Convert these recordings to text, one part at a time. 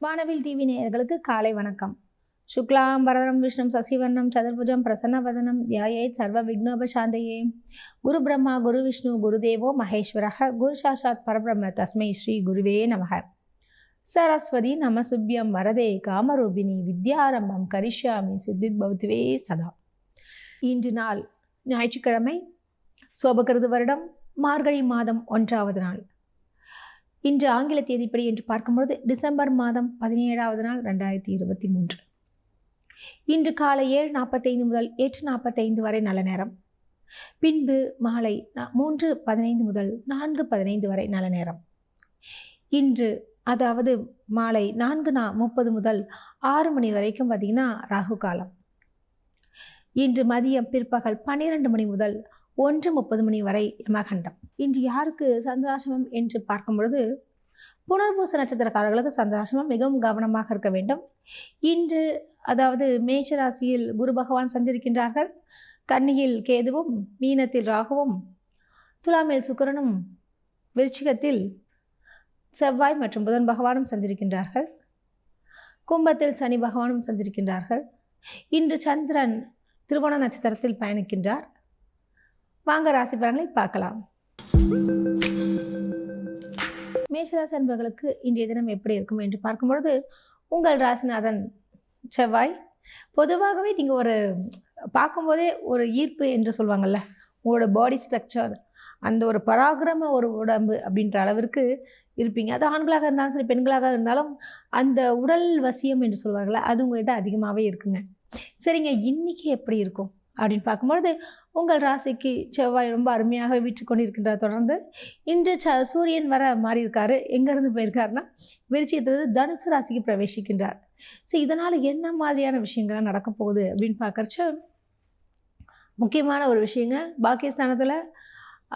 வானவில் டிவி நேயர்களுக்கு காலை வணக்கம். சுக்லாம் பரதரம் விஷ்ணம் சசிவர்ணம் சதுர்புஜம் பிரசன்னவதனம் தியாயே சர்வ விக்னோபசாந்தையே குரு பிரம்மா குரு விஷ்ணு குருதேவோ மகேஸ்வரக குரு சாஷாத் பரபிரம்ம தஸ்மை ஸ்ரீ குருவே நமக. சரஸ்வதி நமசுபியம் வரதே காமரூபிணி வித்யாரம்பம் கரிஷ்யாமி சித்தித் பௌத்துவே சதா. இன்று நாள் ஞாயிற்றுக்கிழமை சோபகிருது வருடம் மார்கழி மாதம் ஒன்றாவது நாள். இன்று ஆங்கில தேதிப்படி என்று பார்க்கும்பொழுது டிசம்பர் மாதம் பதினேழாவது நாள் ரெண்டாயிரத்தி இருபத்தி மூன்று. இன்று காலை ஏழு நாற்பத்தைந்து முதல் எட்டு நாற்பத்தைந்து வரை நல்ல நேரம். பின்பு மாலை மூன்று பதினைந்து முதல் நான்கு பதினைந்து வரை நல்ல நேரம். இன்று அதாவது மாலை நான்கு நா முப்பது முதல் ஆறு மணி வரைக்கும் பார்த்திங்கன்னா ராகு காலம். இன்று மதியம் பிற்பகல் பன்னிரெண்டு மணி முதல் ஒன்று முப்பது மணி வரை யமகண்டம். இன்று யாருக்கு சந்திராசிரமம் என்று பார்க்கும் பொழுது புனர்பூச நட்சத்திரக்காரர்களுக்கு சந்திராசிரமம் மிகவும் கவனமாக இருக்க வேண்டும். இன்று அதாவது மேஷ ராசியில் குரு பகவான் சந்திருக்கின்றார்கள். கன்னியில் கேதுவும் மீனத்தில் ராகுவும் துலாமில் சுக்கரனும் விருச்சிகத்தில் செவ்வாய் மற்றும் புதன் பகவானும் சந்திருக்கின்றார்கள். கும்பத்தில் சனி பகவானும் சந்திருக்கின்றார்கள். இன்று சந்திரன் திருவோண நட்சத்திரத்தில் பயணிக்கின்றார். வாங்க ராசி பலன்களை பார்க்கலாம். மேஷராசி அன்பர்களுக்கு இன்றைய தினம் எப்படி இருக்கும் என்று பார்க்கும்பொழுது உங்கள் ராசிநாதன் செவ்வாய் பொதுவாகவே நீங்கள் ஒரு பார்க்கும்போதே ஒரு ஈர்ப்பு என்று சொல்லுவாங்கள்ல உங்களோட பாடி ஸ்ட்ரக்சர் அந்த ஒரு பராக்கிரம ஒரு உடம்பு அப்படின்ற அளவிற்கு இருப்பீங்க. அது ஆண்களாக இருந்தாலும் சரி பெண்களாக இருந்தாலும் அந்த உடல் வசியம் என்று சொல்வார்கள்ல அது உங்கள்கிட்ட அதிகமாகவே இருக்குங்க. சரிங்க இன்னைக்கு எப்படி இருக்கும்? அப்படின்னு பார்க்கும்பொழுது உங்கள் ராசிக்கு செவ்வாய் ரொம்ப அருமையாக வீற்று கொண்டிருக்கின்றார். தொடர்ந்து இன்று ச சூரியன் வர மாறி இருக்காரு எங்கேருந்து போயிருக்காருன்னா விருச்சியத்திலிருந்து தனுசு ராசிக்கு பிரவேசிக்கின்றார். ஸோ இதனால் என்ன மாதிரியான விஷயங்கள்லாம் நடக்க போகுது அப்படின்னு பார்க்குறச்ச முக்கியமான ஒரு விஷயங்க பாக்கியஸ்தானத்தில்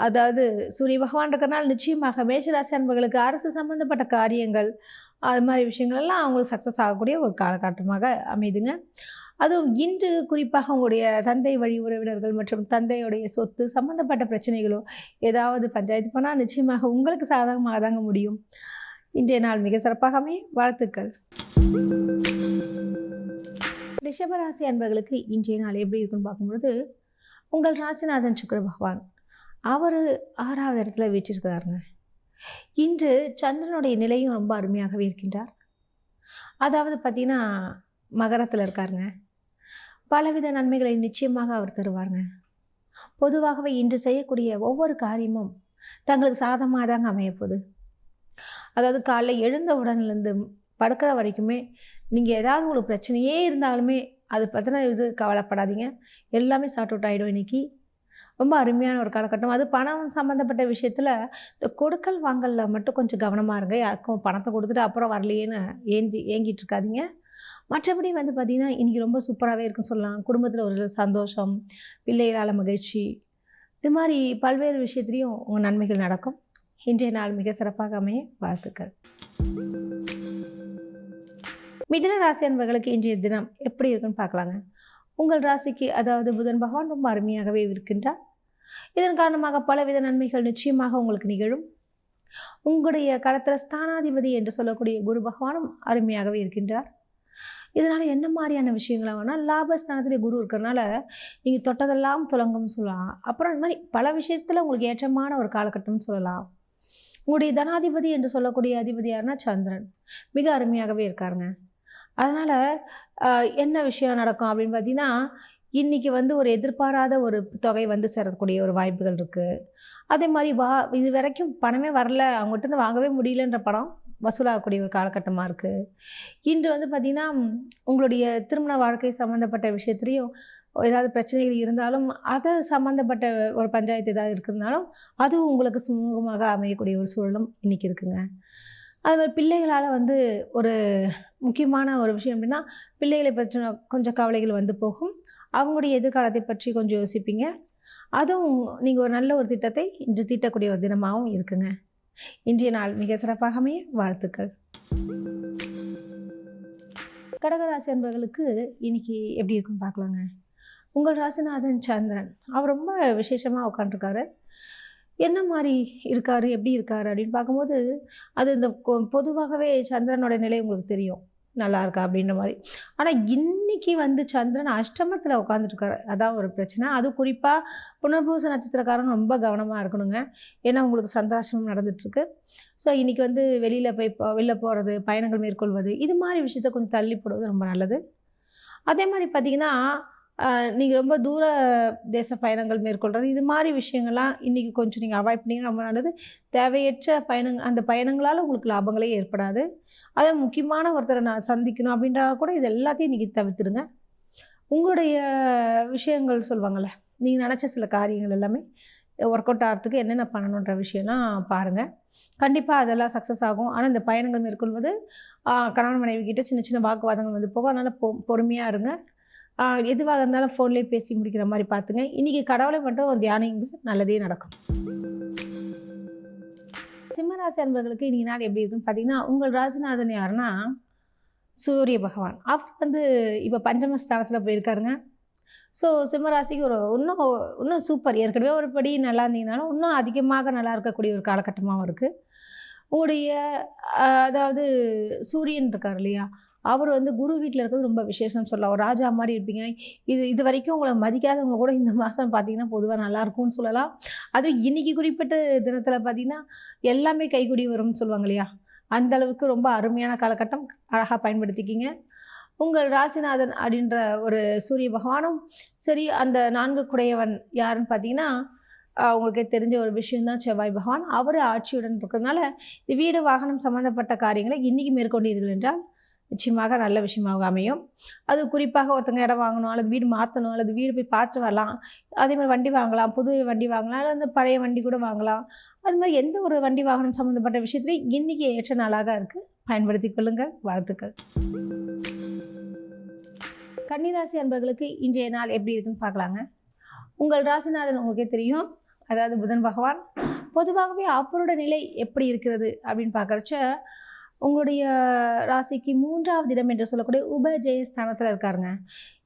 அதாவது சூரிய பகவான் இருக்கிறனால நிச்சயமாக மேஷராசி அன்பர்களுக்கு அரசு சம்மந்தப்பட்ட காரியங்கள் அது மாதிரி விஷயங்கள் எல்லாம் அவங்களுக்கு சக்ஸஸ் ஆகக்கூடிய ஒரு காலகட்டமாக அமையுதுங்க அதுவும் இன்று குறிப்பாக உங்களுடைய தந்தை வழி உறவினர்கள் மற்றும் தந்தையுடைய சொத்து சம்மந்தப்பட்ட பிரச்சனைகளோ ஏதாவது பஞ்சாயத்து போனால் நிச்சயமாக உங்களுக்கு சாதகமாக தாங்க முடியும். இன்றைய நாள் மிக சிறப்பாக அமைய வாழ்த்துக்கள். ரிஷபராசி அன்பர்களுக்கு இன்றைய நாள் எப்படி இருக்குன்னு பார்க்கும்பொழுது உங்கள் ராசிநாதன் சுக்கிர பகவான் அவர் ஆறாவது இடத்துல வீற்றிருக்கிறாருங்க. இன்று சந்திரனுடைய நிலையும் ரொம்ப அருமையாகவே இருக்கின்றார். அதாவது பார்த்தீங்கன்னா மகரத்தில் இருக்காருங்க. பலவித நன்மைகளை நிச்சயமாக அவர் தருவாருங்க. பொதுவாகவே இன்று செய்யக்கூடிய ஒவ்வொரு காரியமும் தங்களுக்கு சாதமாக தாங்க அமையப்போகுது. அதாவது காலைல எழுந்த உடனேருந்து படுக்கிற வரைக்குமே நீங்கள் ஏதாவது உங்களுக்கு பிரச்சனையே இருந்தாலுமே அது பற்றின இது கவலைப்படாதீங்க. எல்லாமே சார்ட் அவுட் ஆகிடும் இன்றைக்கி ரொம்ப அருமையான ஒரு காலகட்டம். அது பணம் சம்மந்தப்பட்ட விஷயத்தில் இந்த கொடுக்கல் வாங்கலில் மட்டும் கொஞ்சம் கவனமாக இருங்க. யாருக்கும் பணத்தை கொடுத்துட்டு அப்புறம் வரலையேன்னு ஏந்தி ஏங்கிட்டு இருக்காதீங்க. மற்றபடி வந்து பார்த்திங்கன்னா இன்றைக்கி ரொம்ப சூப்பராகவே இருக்குன்னு சொல்லலாம். குடும்பத்தில் ஒரு சந்தோஷம் பிள்ளைகளால் மகிழ்ச்சி. இது மாதிரி பல்வேறு விஷயத்துலேயும் உங்கள் நன்மைகள் நடக்கும். இன்றைய நாள் மிக சிறப்பாக அமைய வாழ்த்துக்கள். மிதின ராசி அன்பர்களுக்கு இன்றைய தினம் எப்படி இருக்குன்னு பார்க்கலாங்க. உங்கள் ராசிக்கு அதாவது புதன் பகவான் ரொம்ப அருமையாகவே இருக்கின்றார். இதன் காரணமாக பலவித நன்மைகள் நிச்சயமாக உங்களுக்கு நிகழும். உங்களுடைய களத்தில் ஸ்தானாதிபதி என்று சொல்லக்கூடிய குரு பகவானும் அருமையாகவே இருக்கின்றார். இதனால் என்ன மாதிரியான விஷயங்களை வேணால் லாபஸ்தானத்திலே குரு இருக்கிறனால நீங்கள் தொட்டதெல்லாம் துலங்கும்னு சொல்லலாம். அப்புறம் இந்த மாதிரி பல விஷயத்தில் உங்களுக்கு ஏற்றமான ஒரு காலகட்டம்னு சொல்லலாம். உங்களுடைய தனாதிபதி என்று சொல்லக்கூடிய அதிபதி யாருன்னா சந்திரன். மிக அருமையாகவே இருக்காருங்க. அதனால் என்ன விஷயம் நடக்கும் அப்படின்னு பார்த்தீங்கன்னா இன்றைக்கி வந்து ஒரு எதிர்பாராத ஒரு தொகை வந்து சேரக்கூடிய ஒரு வாய்ப்புகள் இருக்குது அதே மாதிரி வா இது வரைக்கும் பணமே வரல அவங்ககிட்ட இருந்து வாங்கவே முடியலன்ற படம் வசூலாகக்கூடிய ஒரு காலகட்டமாக இருக்குது இன்று வந்து பார்த்திங்கன்னா உங்களுடைய திருமண வாழ்க்கை சம்மந்தப்பட்ட விஷயத்துலேயும் ஏதாவது பிரச்சனைகள் இருந்தாலும் அதை சம்மந்தப்பட்ட ஒரு பஞ்சாயத்து ஏதாவது இருக்கிறதுனாலும் அதுவும் உங்களுக்கு சுமூகமாக அமையக்கூடிய ஒரு சூழலும் இன்றைக்கி இருக்குங்க. அது மாதிரி பிள்ளைகளால் வந்து ஒரு முக்கியமான ஒரு விஷயம் அப்படின்னா பிள்ளைகளை பற்றின கொஞ்சம் கவலைகள் வந்து போகும். அவங்களுடைய எதிர்காலத்தை பற்றி கொஞ்சம் யோசிப்பீங்க. அதுவும் நீங்கள் ஒரு நல்ல ஒரு திட்டத்தை இன்று தீட்டக்கூடிய ஒரு தினமாகவும் இருக்குங்க. இன்றைய நாள் மிக சிறப்பாகவே வாழ்த்துக்கள். கடகராசி அன்பர்களுக்கு இன்னைக்கு எப்படி இருக்குன்னு பார்க்கலாங்க. உங்கள் ராசிநாதன் சந்திரன் அவர் ரொம்ப விசேஷமாக உட்காந்துருக்காரு என்ன மாதிரி இருக்கார் எப்படி இருக்கார் அப்படின்னு பார்க்கும்போது அது இந்த கொ- பொதுவாகவே சந்திரனோட நிலை உங்களுக்கு தெரியும். நல்லா இருக்கா அப்படின்ற மாதிரி. ஆனால் இன்றைக்கி வந்து சந்திரன் அஷ்டமத்தில் உட்காந்துருக்காரு அதான் ஒரு பிரச்சனை. அது குறிப்பாக புனர்பூச நட்சத்திரக்காரங்க ரொம்ப கவனமாக இருக்கணுங்க. ஏன்னா உங்களுக்கு சந்தோஷமும் நடந்துகிட்ருக்கு ஸோ இன்றைக்கி வந்து வெளியில் போய் வெளில போகிறது பயணங்கள் மேற்கொள்வது இது மாதிரி விஷயத்த கொஞ்சம் தள்ளி போடுவது ரொம்ப நல்லது. அதே மாதிரி பார்த்திங்கன்னா நீங்கள் ரொம்ப தூர தேச பயணங்கள் மேற்கொள்கிறது இது மாதிரி விஷயங்கள்லாம் இன்றைக்கி கொஞ்சம் நீங்கள் அவாய்ட் பண்ணிங்கன்னா ரொம்ப நல்லது. தேவையற்ற பயணங்கள் அந்த பயணங்களால் உங்களுக்கு லாபங்களே ஏற்படாது. அதை முக்கியமான ஒருத்தரை நான் சந்திக்கணும் அப்படின்றா கூட இது எல்லாத்தையும் இன்றைக்கி தவிர்த்துடுங்க. உங்களுடைய விஷயங்கள் சொல்லுவாங்கள்ல நீங்கள் நினச்ச சில காரியங்கள் எல்லாமே ஒர்க் அவுட் ஆகிறதுக்கு என்னென்ன பண்ணணுன்ற விஷயம்லாம் பாருங்கள் கண்டிப்பாக அதெல்லாம் சக்ஸஸ் ஆகும். ஆனால் இந்த பயணங்கள் மேற்கொள்வது கணவன் மனைவி கிட்ட சின்ன சின்ன வாக்குவாதங்கள் வந்து போகும். அதனால் பொ பொறுமையாக இருங்க. எதுவாக இருந்தாலும் ஃபோன்லேயே பேசி முடிக்கிற மாதிரி பார்த்துங்க. இன்றைக்கி கடவுளை மட்டும் தியானிங்க நல்லதே நடக்கும். சிம்மராசி அன்பர்களுக்கு இன்றைக்கி நாள் எப்படி இருக்குன்னு பார்த்தீங்கன்னா உங்கள் ராசிநாதன் யாருன்னா சூரிய பகவான். அவர் வந்து இப்போ பஞ்சம ஸ்தானத்தில் போயிருக்காருங்க. ஸோ சிம்மராசிக்கு ஒரு இன்னும் இன்னும் சூப்பர் ஏற்கனவே ஒரு படி நல்லா இருந்தீங்கனாலும் இன்னும் அதிகமாக நல்லா இருக்கக்கூடிய ஒரு காலகட்டமாகவும் இருக்குது உங்களுடைய அதாவது சூரியன் இருக்கார் இல்லையா? அவர் வந்து குரு வீட்டில் இருக்கிறது ரொம்ப விசேஷம் சொல்லலாம் ஒரு ராஜா மாதிரி இருப்பீங்க. இது இது வரைக்கும் உங்களை மதிக்காதவங்க கூட இந்த மாதம் பார்த்தீங்கன்னா பொதுவாக நல்லாயிருக்கும்னு சொல்லலாம். அதுவும் இன்றைக்கி குறிப்பிட்ட தினத்தில் பார்த்தீங்கன்னா எல்லாமே கைக்குடி வரும்னு சொல்லுவாங்க இல்லையா? அந்த அளவுக்கு ரொம்ப அருமையான காலகட்டம் அழகாக பயன்படுத்திக்கிங்க. உங்கள் ராசிநாதன் அப்படின்ற ஒரு சூரிய பகவானும் சரி அந்த நான்கு குடையவன் யாருன்னு பார்த்தீங்கன்னா உங்களுக்கு தெரிஞ்ச ஒரு விஷயந்தான் செவ்வாய் பகவான். அவர் ஆட்சியுடன் இருக்கிறதுனால இந்த வீடு வாகனம் சம்மந்தப்பட்ட காரியங்களை இன்றைக்கி மேற்கொண்டீர்கள் என்றால் நிச்சயமாக நல்ல விஷயமாக அமையும். அது குறிப்பாக ஒருத்தங்க இடம் வாங்கணும் அல்லது வீடு மாற்றணும் அல்லது வீடு போய் பார்த்து வரலாம். அதே மாதிரி வண்டி வாங்கலாம் புது வண்டி வாங்கலாம் அல்லது பழைய வண்டி கூட வாங்கலாம். அது மாதிரி எந்த ஒரு வண்டி வாகனம் சம்மந்தப்பட்ட விஷயத்துலையும் இன்றைக்கி ஏற்ற நாளாக இருக்குது பயன்படுத்தி கொள்ளுங்கள். வாழ்த்துக்கள். கன்னிராசி அன்பர்களுக்கு இன்றைய நாள் எப்படி இருக்குன்னு பார்க்கலாங்க. உங்கள் ராசிநாதன் உங்களுக்கே தெரியும். அதாவது புதன் பகவான். பொதுவாகவே அவரோட நிலை எப்படி இருக்கிறது அப்படின்னு பார்க்குறச்ச உங்களுடைய ராசிக்கு மூன்றாவது இடம் என்று சொல்லக்கூடிய உபஜெயஸ்தானத்தில் இருக்காருங்க.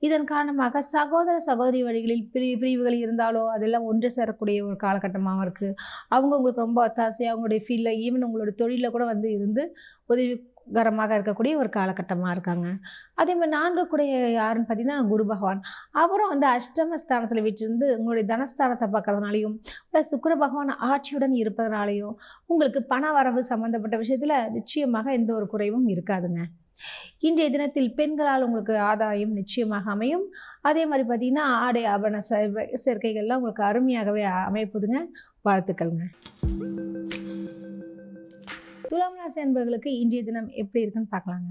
இதன் காரணமாக சகோதர சகோதரி வழிகளில் பிரி பிரிவுகள் இருந்தாலோ அதெல்லாம் ஒன்று சேரக்கூடிய ஒரு காலகட்டமாகவும் இருக்குது அவங்க உங்களுக்கு ரொம்ப ஒத்தாசையாக அவங்களுடைய ஃபீல்டில் ஈவன் உங்களோட தொழிலில் கூட வந்து இருந்து உதவி கரமாக இருக்கக்கூடிய ஒரு காலகட்டமாக இருக்காங்க. அதே மாதிரி நான்கு கூட யாருன்னு பார்த்தீங்கன்னா குரு பகவான். அவரும் வந்து அஷ்டம ஸ்தானத்தில் வீட்டிருந்து உங்களுடைய தனஸ்தானத்தை பார்க்கறதுனாலையும் ப்ளஸ் சுக்கர பகவான் ஆட்சியுடன் இருப்பதனாலையும் உங்களுக்கு பண வரவு சம்மந்தப்பட்ட விஷயத்தில் நிச்சயமாக எந்த ஒரு குறைவும் இருக்காதுங்க. இன்றைய தினத்தில் பெண்களால் உங்களுக்கு ஆதாயம் நிச்சயமாக அமையும். அதே மாதிரி பார்த்தீங்கன்னா ஆடை ஆபரண சேர்க்கைகள்லாம் உங்களுக்கு அருமையாகவே அமைப்புதுங்க வாழ்த்துக்கள்ங்க. துலாம் ராசி அன்பர்களுக்கு இன்றைய தினம் எப்படி இருக்குன்னு பார்க்கலாங்க.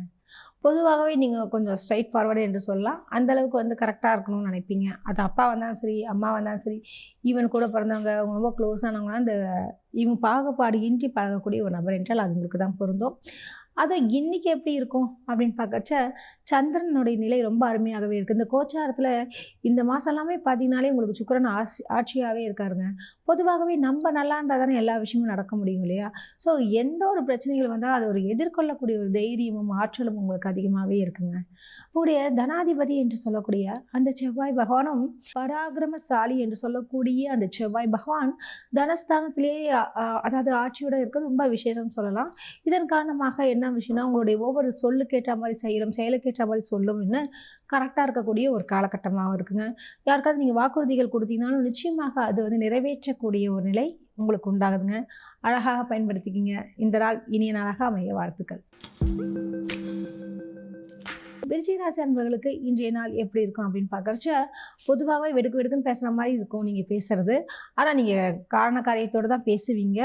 பொதுவாகவே நீங்கள் கொஞ்சம் ஸ்ட்ரைட் ஃபார்வர்டு என்று சொல்லலாம். அந்தளவுக்கு வந்து கரெக்டாக இருக்கணும்னு நினைப்பீங்க. அது அப்பா வந்தாலும் சரி அம்மா வந்தாலும் சரி ஈவன் கூட பிறந்தவங்க அவங்க ரொம்ப க்ளோஸ் ஆனவங்களாம் இந்த இவங்க பாகுபாடு இன்றி பழகக்கூடிய ஒரு நபர் என்றால் அது உங்களுக்கு தான் பொருந்தும். அதுவும் இன்றைக்கி எப்படி இருக்கும் அப்படின்னு பார்க்கறச்ச சந்திரனுடைய நிலை ரொம்ப அருமையாகவே இருக்குது இந்த கோச்சாரத்தில் இந்த மாதம் எல்லாமே பார்த்தீங்கனாலே உங்களுக்கு சுக்கிரன் ஆட்சி ஆட்சியாகவே இருக்காருங்க. பொதுவாகவே நம்ம நல்லா இருந்தால் தானே எல்லா விஷயமும் நடக்க முடியும் இல்லையா? ஸோ எந்த ஒரு பிரச்சனைகள் வந்தால் அதை ஒரு எதிர்கொள்ளக்கூடிய ஒரு தைரியமும் ஆற்றலும் உங்களுக்கு அதிகமாகவே இருக்குங்க. உங்களுடைய தனாதிபதி என்று சொல்லக்கூடிய அந்த செவ்வாய் பகவானும் பராக்கிரமசாலி என்று சொல்லக்கூடிய அந்த செவ்வாய் பகவான் தனஸ்தானத்திலேயே அதாவது ஆட்சியோட இருக்கிறது ரொம்ப விசேஷம் சொல்லலாம். இதன் காரணமாக என்ன என்ன விஷயம்னா உங்களுடைய ஒவ்வொரு சொல்லுக்கேற்ற மாதிரி செய்யலும் செயலுக்கு ஏற்ற மாதிரி சொல்லும்னு கரெக்டாக இருக்கக்கூடிய ஒரு காலகட்டமாகவும் இருக்குங்க. யாருக்காவது நீங்கள் வாக்குறுதிகள் கொடுத்தீங்கனாலும் நிச்சயமாக அது வந்து நிறைவேற்றக்கூடிய ஒரு நிலை உங்களுக்கு உண்டாகுதுங்க. அழகாக பயன்படுத்திக்கிங்க. இந்த நாள் இனிய நாளாக அமைய வாழ்த்துக்கள். விருச்சிகராசி அன்பர்களுக்கு இன்றைய நாள் எப்படி இருக்கும் அப்படின்னு பார்க்குறச்ச பொதுவாகவே வெடுக்கு வெடுக்குன்னு பேசுகிற மாதிரி இருக்கும் நீங்கள் பேசுகிறது ஆனால் நீங்கள் காரண காரியத்தோடு தான் பேசுவீங்க.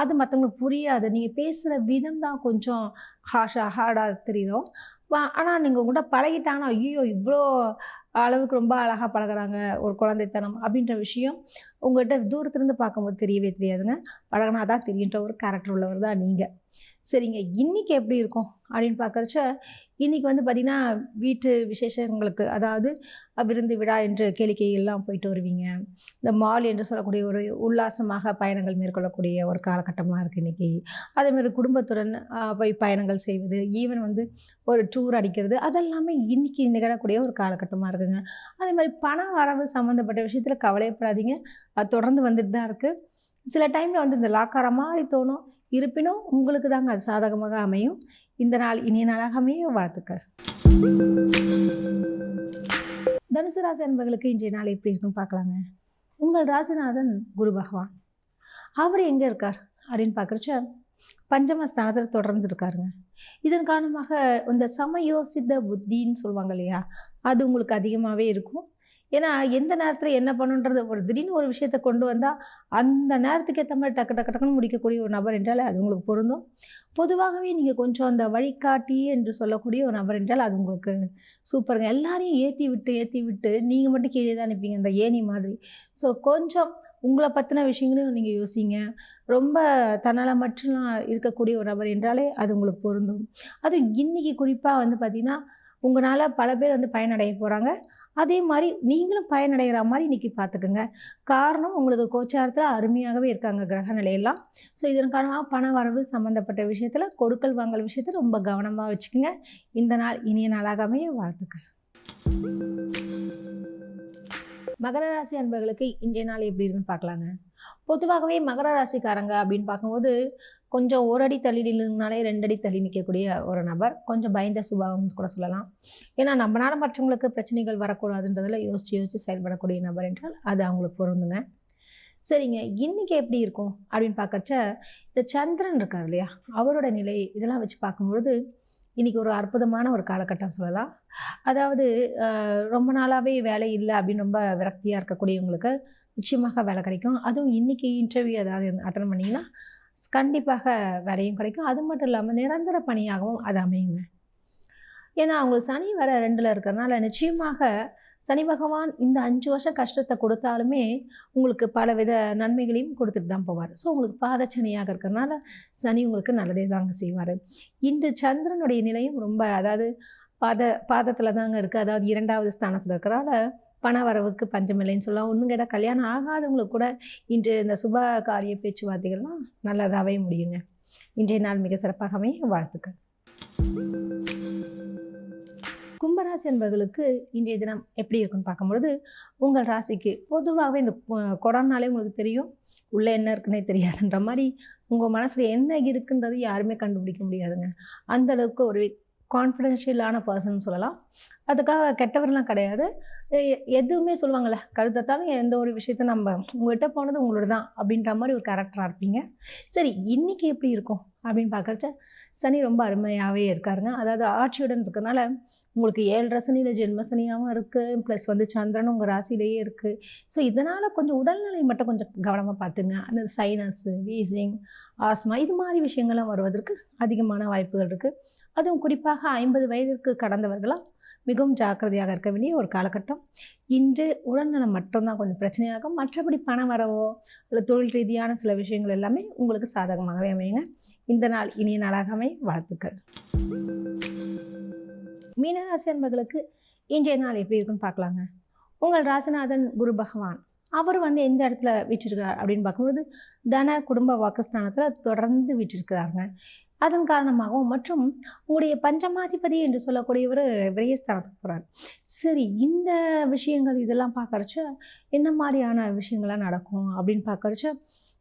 அது மற்றவங்களுக்கு புரியாது. நீங்கள் பேசுகிற விதம் தான் கொஞ்சம் ஹாஷாக ஹார்டாக தெரியும். ஆனால் நீங்கள் உங்கள்கிட்ட பழகிட்டாங்கன்னா ஐயோ இவ்வளோ அளவுக்கு ரொம்ப அழகாக பழகுறாங்க ஒரு குழந்தைத்தனம் அப்படின்ற விஷயம். உங்கள்கிட்ட தூரத்துலேருந்து பார்க்கும்போது தெரியவே தெரியாதுங்க. பழகினா தான் தெரியுன்ற ஒரு கேரக்டர் உள்ளவர் தான் நீங்கள் சரிங்க இன்றைக்கி எப்படி இருக்கும் அப்படின்னு பார்க்குறச்ச இன்றைக்கி வந்து பார்த்திங்கன்னா வீட்டு விசேஷங்களுக்கு அதாவது விருந்து விழா என்று கேளிக்கையெல்லாம் போயிட்டு வருவீங்க. இந்த மால் என்று சொல்லக்கூடிய ஒரு உல்லாசமாக பயணங்கள் மேற்கொள்ளக்கூடிய ஒரு காலகட்டமாக இருக்குது இன்றைக்கி அதேமாதிரி குடும்பத்துடன் போய் பயணங்கள் செய்வது ஈவன் வந்து ஒரு டூர் அடிக்கிறது அதெல்லாமே இன்றைக்கி நிகழக்கூடிய ஒரு காலகட்டமாக இருக்குதுங்க அதே மாதிரி பண வரவு சம்மந்தப்பட்ட விஷயத்தில் கவலையப்படாதீங்க. அது தொடர்ந்து வந்துட்டு தான் இருக்குது சில டைமில் வந்து இந்த லாக்கார மாதிரி தோணும். இருப்பினும் உங்களுக்கு தாங்க அது சாதகமாக அமையும். இந்த நாள் இனிய நாளாக அமையும் வாழ்த்துக்கள். தனுசு ராசி அன்பர்களுக்கு இன்றைய நாள் எப்படி இருக்குன்னு பார்க்கலாங்க. உங்கள் ராசிநாதன் குரு பகவான். அவர் எங்கே இருக்கார் அப்படின்னு பார்க்குறச்ச பஞ்சமஸ்தானத்தில் தொடர்ந்து இருக்காருங்க. இதன் காரணமாக இந்த சமயோசித்த புத்தின்னு சொல்லுவாங்க இல்லையா? அது உங்களுக்கு அதிகமாகவே இருக்கும். ஏன்னா எந்த நேரத்தில் என்ன பண்ணுன்றது ஒரு திடீர்னு ஒரு விஷயத்தை கொண்டு வந்தால் அந்த நேரத்துக்கு ஏற்ற மாதிரி டக்கு டக்கு டக்குன்னு முடிக்கக்கூடிய ஒரு நபர் என்றால் அது உங்களுக்கு பொருந்தும். பொதுவாகவே நீங்கள் கொஞ்சம் அந்த வழிகாட்டி என்று சொல்லக்கூடிய ஒரு நபர் என்றால் அது உங்களுக்கு சூப்பருங்க எல்லாரையும் ஏற்றி விட்டு ஏற்றி விட்டு நீங்கள் மட்டும் கீழே தான் நிற்பீங்க அந்த ஏணி மாதிரி. ஸோ கொஞ்சம் உங்களை பற்றின விஷயங்களையும் நீங்கள் யோசிங்க. ரொம்ப தன்னால் மட்டும் இருக்கக்கூடிய ஒரு நபர் என்றாலே அது உங்களுக்கு பொருந்தும். அதுவும் இன்றைக்கி குறிப்பாக வந்து பார்த்திங்கன்னா உங்களால் பல பேர் வந்து பயனடைய போகிறாங்க அதே மாதிரி நீங்களும் பயனடைகிற மாதிரி இன்றைக்கி பார்த்துக்குங்க காரணம் உங்களுக்கு கோச்சாரத்தில் அருமையாகவே இருக்காங்க கிரக நிலையெல்லாம். ஸோ இதன் காரணமாக பண வரவு சம்மந்தப்பட்ட விஷயத்தில் கொடுக்கல் வாங்கல் விஷயத்தை ரொம்ப கவனமாக வச்சுக்கோங்க. இந்த நாள் இனிய நாளாக அமைய வாழ்த்துக்கள். மகர ராசி அன்பர்களுக்கு இன்றைய நாள் எப்படி இருக்குன்னு பார்க்கலாங்க. பொதுவாகவே மகர ராசிக்காரங்க அப்படின்னு பார்க்கும்போது கொஞ்சம் ஒரு அடி தள்ளி நில்லுனாலே ரெண்டடி தள்ளி நிற்கக்கூடிய ஒரு நபர். கொஞ்சம் பயந்த சுபாவம்னு கூட சொல்லலாம். ஏன்னா நம்மளால மற்றவங்களுக்கு பிரச்சனைகள் வரக்கூடாதுன்றதில் யோசித்து யோசித்து செயல்படக்கூடிய நபர் என்றால் அது அவங்களுக்கு பொருந்துங்க. சரிங்க. இன்றைக்கி எப்படி இருக்கும் அப்படின்னு பார்க்கறச்ச இந்த சந்திரன் இருக்கார் இல்லையா? அவரோட நிலை இதெல்லாம் வச்சு பார்க்கும்பொழுது இன்றைக்கி ஒரு அற்புதமான ஒரு காலகட்டம் சொல்லலாம். அதாவது ரொம்ப நாளாகவே வேலை இல்லை அப்படின்னு ரொம்ப விரக்தியாக இருக்கக்கூடியவங்களுக்கு நிச்சயமாக வேலை கிடைக்கும். அதுவும் இன்றைக்கி இன்டர்வியூ ஏதாவது அட்டன் பண்ணிங்கன்னா கண்டிப்பாக வேலையும் கிடைக்கும். அது மட்டும் இல்லாமல் நிரந்தர பணியாகவும் அது அமையுங்க. ஏன்னா அவங்களுக்கு சனி வர ரெண்டில் இருக்கிறனால நிச்சயமாக சனி பகவான் இந்த அஞ்சு வருஷம் கஷ்டத்தை கொடுத்தாலுமே உங்களுக்கு பலவித நன்மைகளையும் கொடுத்துட்டு தான் போவார். ஸோ உங்களுக்கு பாதச்சனியாக இருக்கிறனால சனி உங்களுக்கு நல்லதே தாங்க செய்வார். இன்று சந்திரனுடைய நிலையும் ரொம்ப அதாவது பாத பாதத்தில் தாங்க இருக்குது அதாவது இரண்டாவது ஸ்தானத்தில் இருக்கிறனால பண வரவுக்கு பஞ்சமில்லைன்னு சொல்லலாம். ஒன்றும் கேட்டால் கல்யாணம் ஆகாதவங்களுக்கு கூட இன்று இந்த சுப காரிய பேச்சுவார்த்தைகள்லாம் நல்லதாகவே முடியுங்க. இன்றைய நாள் மிக சிறப்பாகவே வாழ்த்துக்கள். கும்பராசி என்பவர்களுக்கு இன்றைய தினம் எப்படி இருக்குன்னு பார்க்கும்பொழுது உங்கள் ராசிக்கு பொதுவாகவே இந்த கொ- கொரோனாலே உங்களுக்கு தெரியும். உள்ளே என்ன இருக்குன்னே தெரியாதுன்ற மாதிரி உங்கள் மனசில் என்ன இருக்குன்றது யாருமே கண்டுபிடிக்க முடியாதுங்க. அந்தளவுக்கு ஒரு கான்ஃபிடென்ஷியலான பர்சன் சொல்லலாம். அதுக்காக கெட்டவர்லாம் கிடையாது. எதுவுமே சொல்லுவாங்கள்ல கருத்தத்தாலும் எந்த ஒரு விஷயத்த நம்ம உங்கள்கிட்ட போனது உங்களோட தான் அப்படின்ற மாதிரி ஒரு கேரக்டராக இருப்பீங்க. சரி இன்றைக்கி எப்படி இருக்கும் அப்படின்னு பார்க்குறச்ச சனி ரொம்ப அருமையாகவே இருக்காருங்க. அதாவது ஆட்சியுடன் இருக்கறனால உங்களுக்கு ஏழரை சனியில் ஜென்ம சனியாகவும் இருக்குது ப்ளஸ் வந்து சந்திரன் உங்கள் ராசியிலேயே இருக்குது ஸோ இதனால் கொஞ்சம் உடல்நிலை மட்டும் கொஞ்சம் கவனமாக பார்த்துங்க. அந்த சைனஸு வீசிங் ஆஸ்மா இது மாதிரி விஷயங்கள்லாம் வருவதற்கு அதிகமான வாய்ப்புகள் இருக்குது அதுவும் குறிப்பாக ஐம்பது வயதிற்கு கடந்தவர்களாக மிகவும் ஜாக்கிரதையாக இருக்க வேண்டிய ஒரு காலகட்டம். இன்று உடல்நலம் மட்டும்தான் கொஞ்சம் பிரச்சனையாகும். மற்றபடி பண வரவோ இல்லை தொழில் ரீதியான சில விஷயங்கள் எல்லாமே உங்களுக்கு சாதகமாகவே அமையுங்க. இந்த நாள் இனிய நாளாகவே வாழ்த்துக்கள். மீனராசி அன்பர்களுக்கு இன்றைய நாள் எப்படி இருக்குன்னு பார்க்கலாங்க. உங்கள் ராசிநாதன் குரு பகவான். அவர் வந்து எந்த இடத்துல வீற்றிருக்கிறார் அப்படின்னு பார்க்கும்போது தன குடும்ப வாக்குஸ்தானத்தில் தொடர்ந்து வீற்றிருக்கிறாருங்க. அதன் காரணமாகவும் மற்றும் உங்களுடைய பஞ்சமாதிபதி என்று சொல்லக்கூடியவர் விரயஸ்தானத்துக்கு போகிறார் சரி இந்த விஷயங்கள் இதெல்லாம் பார்க்கறச்ச என்ன மாதிரியான விஷயங்கள்லாம் நடக்கும் அப்படின்னு பார்க்கறச்ச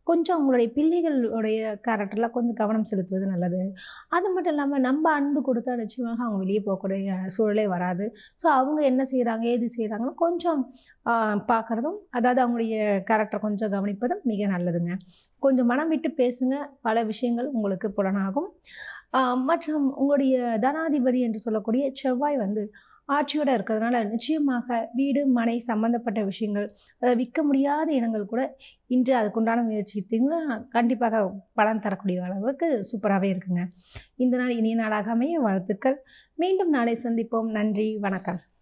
கொஞ்சம் அவங்களுடைய பிள்ளைகளுடைய கேரக்டரில் கொஞ்சம் கவனம் செலுத்துவது நல்லது. அது மட்டும் இல்லாமல் நம்ம அன்பு கொடுத்தா நிச்சயமாக அவங்க வெளியே போகக்கூடிய சூழலே வராது. ஸோ அவங்க என்ன செய்கிறாங்க ஏது செய்கிறாங்கன்னு கொஞ்சம் பார்க்குறதும் அதாவது அவங்களுடைய கேரக்டர் கொஞ்சம் கவனிப்பதும் மிக நல்லதுங்க. கொஞ்சம் மனம் விட்டு பேசுங்க. பல விஷயங்கள் உங்களுக்கு புலனாகும். மற்றும் உங்களுடைய தனாதிபதி என்று சொல்லக்கூடிய செவ்வாய் வந்து ஆட்சியோடு இருக்கிறதுனால நிச்சயமாக வீடு மனை சம்மந்தப்பட்ட விஷயங்கள் அதாவது விற்க முடியாத இடங்கள் கூட இன்று அதுக்குண்டான முயற்சி எடுத்தீங்கன்னா கண்டிப்பாக பலன் தரக்கூடிய அளவுக்கு சூப்பராகவே இருக்குங்க. இந்த நாள் இனிய நாளாக அமைய வாழ்த்துக்கள். மீண்டும் நாளை சந்திப்போம். நன்றி. வணக்கம்.